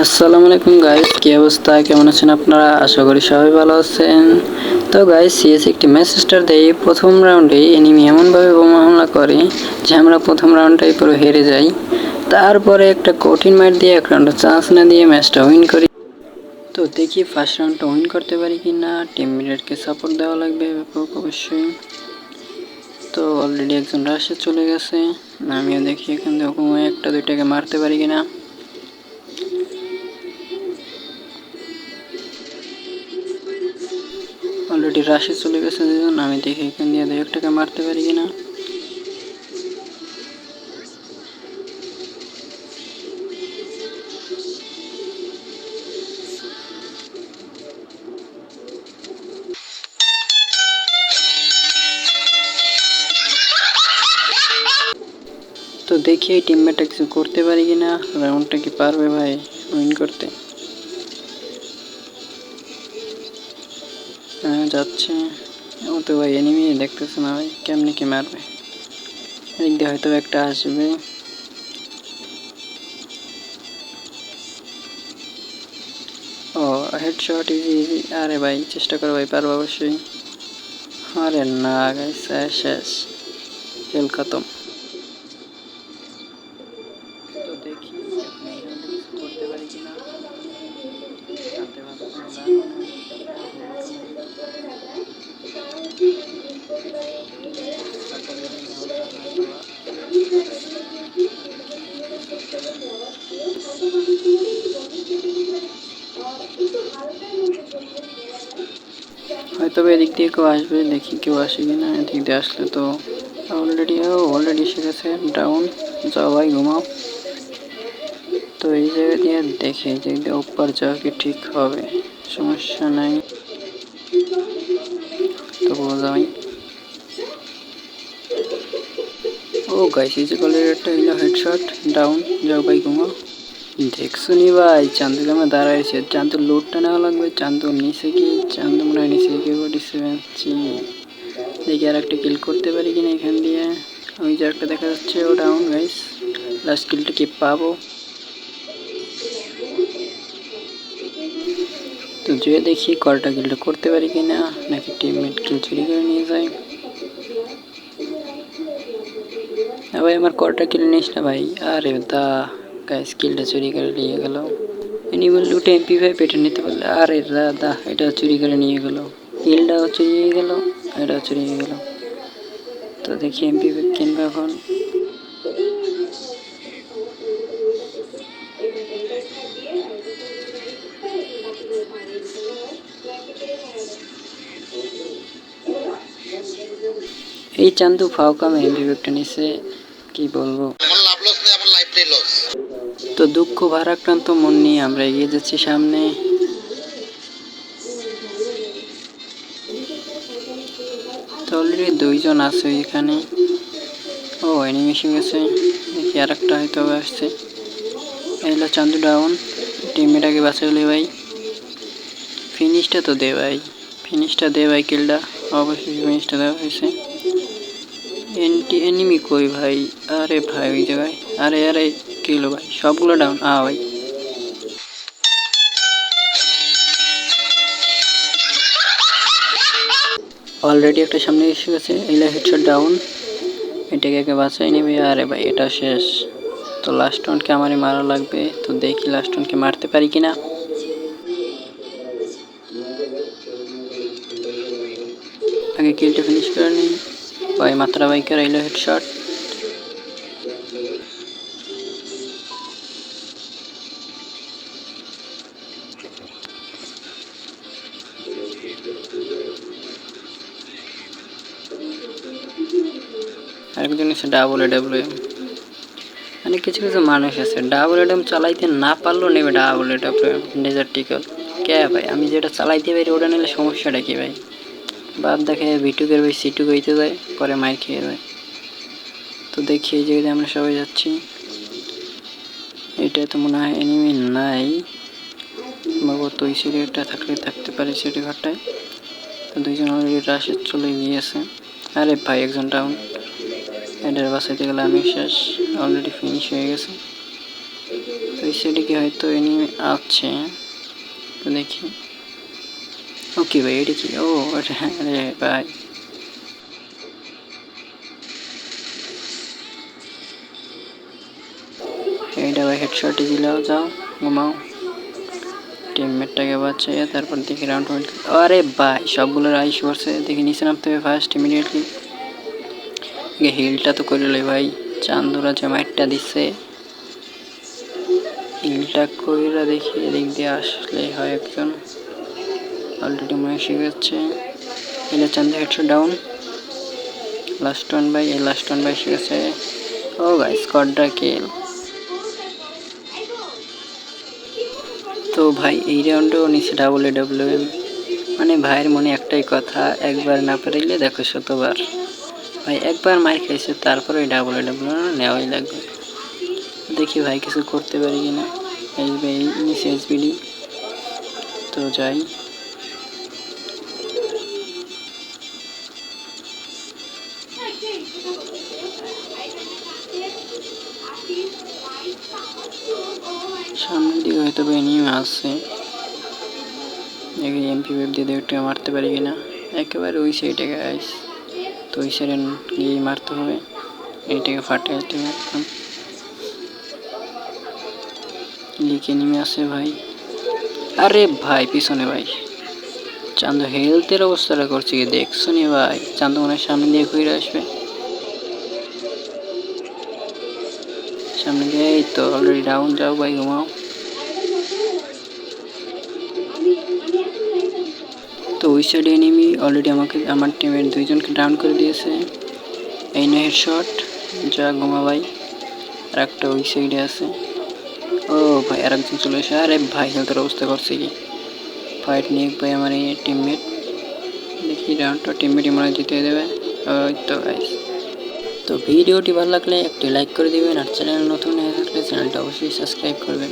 আসসালামু আলাইকুম গাইস কি অবস্থা? কেমন আছেন আপনারা? আশা করি সবাই ভালো আছেন। তো গাইস সিএস একটি ম্যাচ স্টার দেয়। প্রথম রাউন্ডে এনিমি এমনভাবে বোমা হামলা করে যে আমরা প্রথম রাউন্ডটাই পুরো হেরে যাই। তারপরে একটা কঠিন ম্যাচ দিয়ে এক রাউন্ড চান্স না দিয়ে ম্যাচটা উইন করি। তো দেখি ফার্স্ট রাউন্ডটা উইন করতে পারি কি না টিম মিডেটকে সাপোর্ট দেওয়া লাগবে অবশ্যই। তো অলরেডি একজন রাশে চলে গেছে। আমিও দেখি এখান থেকে একটা, দুইটাকে মারতে পারি কিনা। রাশে চলে গেছে দুজন আমি দেখি এখান দিয়ে দুই একটাকে মারতে পারি কিনা তো দেখি এই টিমমেটটা কিছু করতে পারি কিনা রাউন্ডটা কি পারবে ভাই উইন করতে। যাচ্ছে। ও তো ভাই এনিমি দেখতেছে না ভাই, কেমনি কি মারবে? এদিক দিয়ে হয়তো একটা আসবে। ও হেডশট ইজি ইজি আরে ভাই, চেষ্টা করো ভাই, পারব অবশ্যই। আরে না গাইস শেষ খেল খতম। হয়তো এদিক দিয়ে কেউ আসবে, দেখি কেউ আসে কিনা, এদিক দিয়ে আসলে তো অলরেডি অলরেডি এসে গেছে ডাউন যাও ভাই ঘুমাও। তো এই জায়গা দিয়ে দেখে যে ওপার যাওয়া কি ঠিক হবে, সমস্যা নাই। তো যাই ও গাইস এই যে কলের একটা হেডশট ডাউন যাও ভাই ঘুমাও। দেখছ নি ভাই চান্দুকে আমরা দাঁড়াইছে চান্দুর লোডটা নেওয়া লাগবে চান্দুর নিচে কি? চান্দু মনে হয় নিচে কি করেছে দেখি আর একটা কিল করতে পারি কিনা এখান দিয়ে। ওই যে একটা দেখা যাচ্ছে, ও ডাউন গাইস লাস্ট কিলটা কি পাবো? তো যে দেখি কলটা কিলটা করতে পারি কিনা, নাকি টিমমেট কিল চুরি করে নিয়ে যায়। ভাই, আমার কলটা কিল নিস না ভাই? আরে দা। গাইস কিলটা চুরি করে নিয়ে গেল। বলল ওটা এমপি ফাইভ এটা নিতে পারলে, আরে দাদা এটা চুরি করে নিয়ে গেল। কিলটাও চুরি হয়ে গেল, এটাও চুরি হয়ে গেল। তো দেখি এমপি ফাইভ কিনবে এখন। এই চান্দু ফাউকামে এমপি ফাইভটা নিছে, কি বলব? আমার লাভ লস নেই, আমার লাইফটাই লস তো দুঃখ, ভারাক্রান্ত মন নিয়ে আমরা এগিয়ে যাচ্ছি সামনে। অলরেডি দুইজন আছে এখানে। ও এনিমেশন গেছে দেখি আর একটা হয়তো আসছে। এই হলো চান্দু ডাউন টিমমেট আগে বাঁচাইলে ভাই। ফিনিশটা তো দে ভাই। ফিনিশটা দে ভাই কিলটা অবশ্যই ফিনিশটা দেওয়া হয়েছে। এনটি এনিমি কই ভাই? আরে ভাই, ওই জায়গায় আরে আরে। কিলো ভাই? সবগুলো ডাউন আ ভাই। অলরেডি একটা সামনে এসে গেছে এগুলো হেডশট ডাউন এটাকে একে বাঁচাই নেবে। আরে ভাই, এটা শেষ। তো লাস্ট রাউন্ডকে আমারই মারা লাগবে। তো দেখি লাস্ট রাউন্ডকে মারতে পারি কিনা। আগে কিলটা ফিনিশ করে নিই। ভাই, মাত্রা বাইকের এলো হেডশট আরেকজন এসে ডাবল এডাব্লিউ মানে কিছু কিছু মানুষ আছে ডাবল এডাম চালাইতে না পারলেও নেবে ডাবল এডাব্লিউ ডেজার্ট টিকল কে ভাই, আমি যেটা চালাইতে পারি ওটা নিলে সমস্যাটা কি ভাই? বাদ দেখে ভিটুকের ভাই সিটুক হইতে যায় পরে মাইর খেয়ে যায় তো দেখি এই জায়গাতে আমরা সবাই যাচ্ছি। এটা তো মনে হয় এনিমি নাই। ওই সিরিয়াটা থাকলে থাকতে পারে সিটি ঘরটায়। তো দুইজন অলরেডি রাশে চলে গিয়েছে। আরে ভাই, একজন ডাউন এটার বাসাইতে গেলে আমি শেষ অলরেডি ফিনিশ হয়ে গেছে। ওই সাইডে কি হয়তো এনিমি আছে? তো দেখি। ওকে ভাই, এটা কি? ও, এটা আরে ভাই। এইটা ভাই হেডশটই দিলেও যাও, ঘুমাও। টিমমেটটাকে বাঁচাইয়া তারপর দেখি রাউন্ড হোল্ড আরে ভাই, সবগুলো রাইস করছে দেখি নিচে নামতে হবে ফার্স্ট ইমিডিয়েটলি হিলটা তো করে ভাই। চান্দুরা যে মাইটটা দিচ্ছে হিলটা কইরা দেখি এদিক দিয়ে আসলে হয় একজন। অলরেডি মনে শিখাচ্ছে এলে Chandu headshot down last one by এই লাস্ট ওয়ান বাই শিখেছে ও ভাই স্কটটা কেল তো ভাই এই রাউন্ডেও নিচে ডাবল ডাব্লিউ এম মানে ভাইয়ের মনে একটাই কথা একবার না পারিলে দেখো শতবার ভাই একবার মার খাইছে তারপরে ওই ডাবল ডাব্লিউ নেওয়াই লাগবে দেখি ভাই কিছু করতে পারি কিনা ভাই নিচে এসবিডি তো যাই সামনের দিকে হয়তো বা এনিমি আছে। দেখি এমপি ওয়েব দিয়ে একটু মারতে পারি কিনা। একেবারে ওই সাইডে গাইস তো ওই সাইডে গিয়ে মারতে হবে। এইটাকে হবে একদম। লিখে নেমে আসে ভাই। আরে ভাই, পিছনে ভাই। চান্দু হেলথের অবস্থাটা করছে কি? দেখছ নি ভাই? চান্দু মনে সামনে দিয়ে ঘুরে আসবে। সামনে দিয়ে এই তো অলরেডি ডাউন যাও ভাই ঘুমাও। তো ওই সাইডে এনিমি অলরেডি আমাকে, আমার টিমের দুইজনকে ডাউন করে দিয়েছে। এই না হেডশট যা ঘুমা ভাই। আর একটা ওই সাইডে আছে। ও ভাই আর একজন চলে এসে, আরে ভাই হেলথের অবস্থা করছে কি? ফাইট নিয়ে ভাই আমার এই টিমমেট দেখি রাউন্ডটা টিমমেটই মনে জিতে দেবে। ওই তো গাইস তো ভিডিওটি ভালো লাগলে একটি লাইক করে দিবেন আর চ্যানেল নতুন হয়ে থাকলে চ্যানেলটা অবশ্যই সাবস্ক্রাইব করবেন।